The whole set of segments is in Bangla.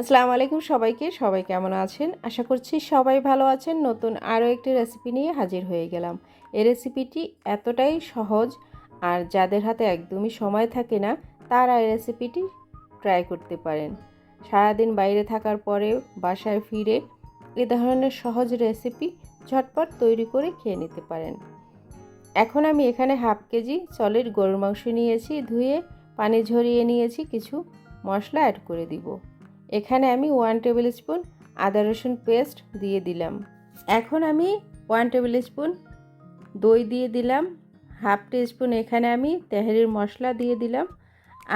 আসসালামু আলাইকুম সবাইকে, সবাই কেমন আছেন? আশা করছি সবাই ভালো আছেন। নতুন আরও একটি রেসিপি নিয়ে হাজির হয়ে গেলাম। এই রেসিপিটি এতটাই সহজ আর যাদের হাতে একদমই সময় থাকে না, তারা এই রেসিপিটি ট্রাই করতে পারেন। সারাদিন বাইরে থাকার পরে বাসায় ফিরে এ ধরনের সহজ রেসিপি ঝটপট তৈরি করে খেয়ে নিতে পারেন। এখন আমি এখানে হাফ কেজি সলিড গরুর মাংস নিয়েছি, ধুয়ে পানি ঝরিয়ে নিয়েছি, কিছু মশলা অ্যাড করে দিব। এখানে আমি ওয়ান টেবিল স্পুন আদা রসুন পেস্ট দিয়ে দিলাম। এখন আমি ওয়ান টেবিল স্পুন দই দিয়ে দিলাম। হাফ টি স্পুন এখানে আমি তেহারির মশলা দিয়ে দিলাম।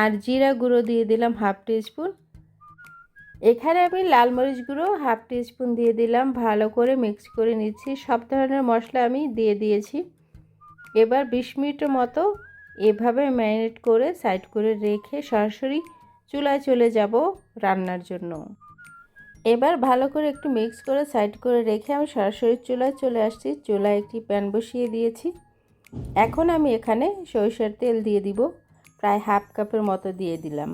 আর জিরা গুঁড়ো দিয়ে দিলাম হাফ টি স্পুন এখানে আমি লাল মরিচ গুঁড়ো হাফ টি স্পুন দিয়ে দিলাম। ভালো করে মিক্স করে নিচ্ছি। সব ধরনের মশলা আমি দিয়ে দিয়েছি। এবার বিশ মিনিটের মতো এভাবে ম্যারিনেট করে সাইড করে রেখে সরাসরি চুলায় চলে যাব রান্নার জন্য। এবার ভালো করে একটু মিক্স করে সাইড করে রেখে আমি সরাসরি চুলায় চলে আসছি। চুলায় একটি প্যান বসিয়ে দিয়েছি। এখন আমি এখানে সরিষার তেল দিয়ে দিব। প্রায় হাফ কাপের মতো দিয়ে দিলাম।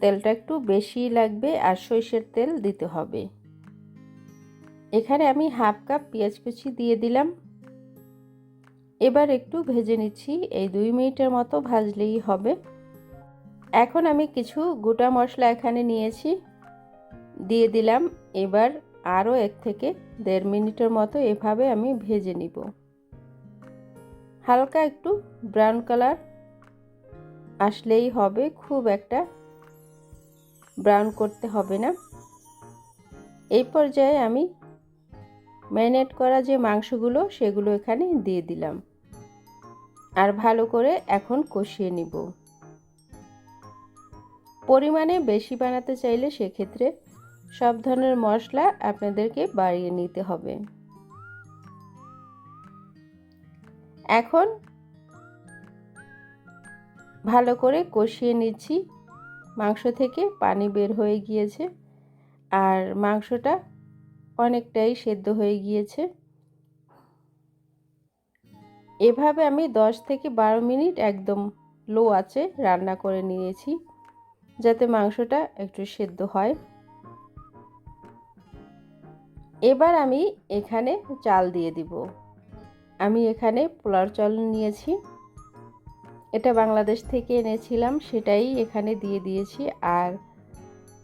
তেলটা একটু বেশি লাগবে আর সরিষার তেল দিতে হবে। এখানে আমি হাফ কাপ পেঁয়াজ কুচি দিয়ে দিলাম। এবার একটু ভেজে নিচ্ছি। এই দুই মিনিটের মতো ভাজলেই হবে। এখন আমি কিছু গোটা মশলা এখানে নিয়েছি। দিয়ে দিলাম, এবার আরও এক থেকে দেড় মিনিটের মতো এভাবে আমি ভেজে নিব। হালকা একটু ব্রাউন কালার আসলেই হবে, খুব একটা ব্রাউন করতে হবে না। এই পর্যায়ে আমি ম্যারিনেট করা যে মাংসগুলো, সেগুলো এখানে দিয়ে দিলাম। আর ভালো করে এখন কষিয়ে নিব। পরিমাণে বেশি বানাতে চাইলে সেক্ষেত্রে সব ধরনের মশলা আপনাদেরকে বাড়িয়ে নিতে হবে। এখন ভালো করে কষিয়ে নিচ্ছি। মাংস থেকে পানি বের হয়ে গিয়েছে আর মাংসটা অনেকটাই সেদ্ধ হয়ে গিয়েছে। এভাবে আমি 10 থেকে বারো মিনিট একদম লো আছে রান্না করে নিয়েছি। যাতে মাংসটা একটু সেদ্ধ হয়। এবার আমি এখানে চাল দিয়ে দিব। আমি এখানে পোলার চাল নিয়েছি। এটা বাংলাদেশ থেকে এনেছিলাম, সেটাই এখানে দিয়ে দিয়েছি। আর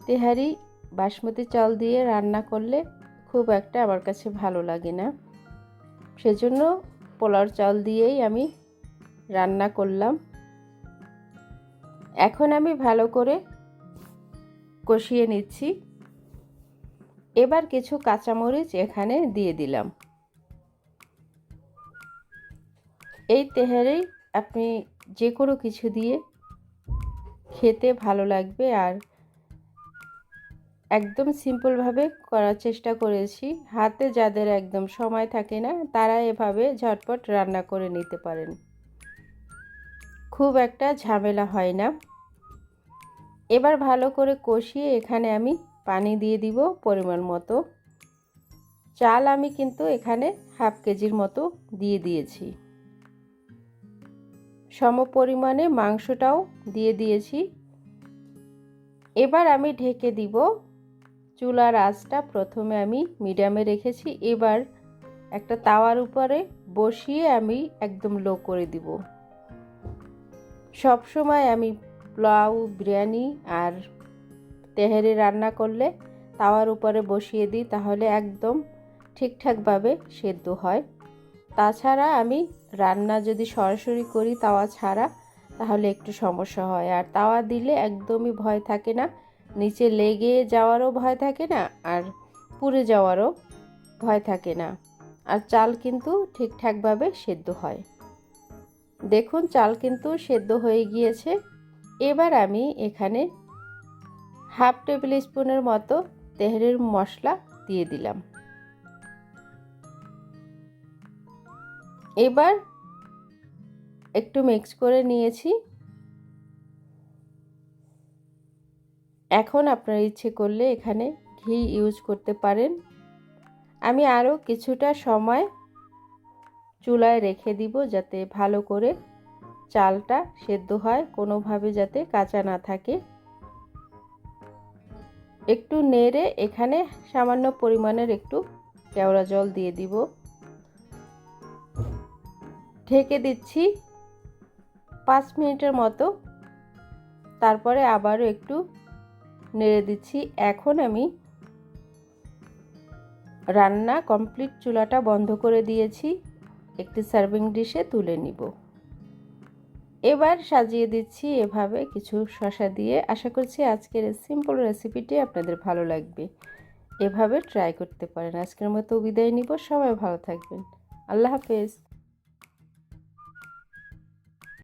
তেহারি বাসমতি চাল দিয়ে রান্না করলে খুব একটা আমার কাছে ভালো লাগে না। সেজন্য পোলার চাল দিয়েই আমি রান্না করলাম। এখন আমি ভালো করে কষিয়ে নিচ্ছি। এবার কিছু কাঁচামরিচ এখানে দিয়ে দিলাম। এই তেহারেই আপনি যে কোনো কিছু দিয়ে খেতে ভালো লাগবে আর একদম সিম্পলভাবে করার চেষ্টা করেছি। হাতে যাদের একদম সময় থাকে না, তারা এভাবে ঝটপট রান্না করে নিতে পারেন। খুব একটা ঝামেলা হয় না। এবার ভালো করে কষিয়ে এখানে আমি পানি দিয়ে দিব পরিমাণ মতো। চাল আমি কিন্তু এখানে হাফ কেজির মতো দিয়ে দিয়েছি। সম পরিমাণে মাংসটাও দিয়ে দিয়েছি। এবার আমি ঢেকে দিব চুলার আঁচটা। প্রথমে আমি মিডিয়ামে রেখেছি। এবার একটা তাওয়ার উপরে বসিয়ে আমি একদম লো করে দিব। সব সময় আমি পোলাও, বিরিয়ানি আর তেহারি রান্না করলে তাওয়ার উপরে বসিয়ে দিই, তাহলে একদম ঠিকঠাকভাবে সেদ্ধ হয়। তাছাড়া আমি রান্না যদি সরাসরি করি তাওয়া ছাড়া, তাহলে একটু সমস্যা হয়। আর তাওয়া দিলে একদমই ভয় থাকে না, নিচে লেগে যাওয়ারও ভয় থাকে না, আর পুড়ে যাওয়ারও ভয় থাকে না। আর চাল কিন্তু ঠিকঠাকভাবে সেদ্ধ হয়। দেখুন, চাল কিন্তু সেদ্ধ হয়ে গিয়েছে। এবার আমি এখানে হাফ টেবিল স্পুনের মতো তেহরের মশলা দিয়ে দিলাম। এবার একটু মিক্স করে নিয়েছি। এখন আপনার ইচ্ছে করলে এখানে ঘি ইউজ করতে পারেন। আমি আরও কিছুটা সময় চুলায় রেখে দিব যাতে ভালো করে চালটা সেদ্ধ হয়, কোনোভাবে যাতে কাঁচা না থাকে। একটু নেড়ে এখানে সামান্য পরিমাণের একটু কেওড়া জল দিয়ে দিব। ঢেকে দিচ্ছি পাঁচ মিনিটের মতো। তারপরে আবারও একটু নেড়ে দিচ্ছি। এখন আমি রান্না কমপ্লিট চুলাটা বন্ধ করে দিয়েছি। একটি সার্ভিং ডিশে তুলে নিব। এবার সাজিয়ে দিচ্ছি এভাবে কিছু শশা দিয়ে। আশা করছি আজকের এই সিম্পল রেসিপিটি আপনাদের ভালো লাগবে। এভাবে ট্রাই করতে পারেন। আজকের মতো বিদায় নিব। সবাই ভালো থাকবেন। আল্লাহ হাফেজ।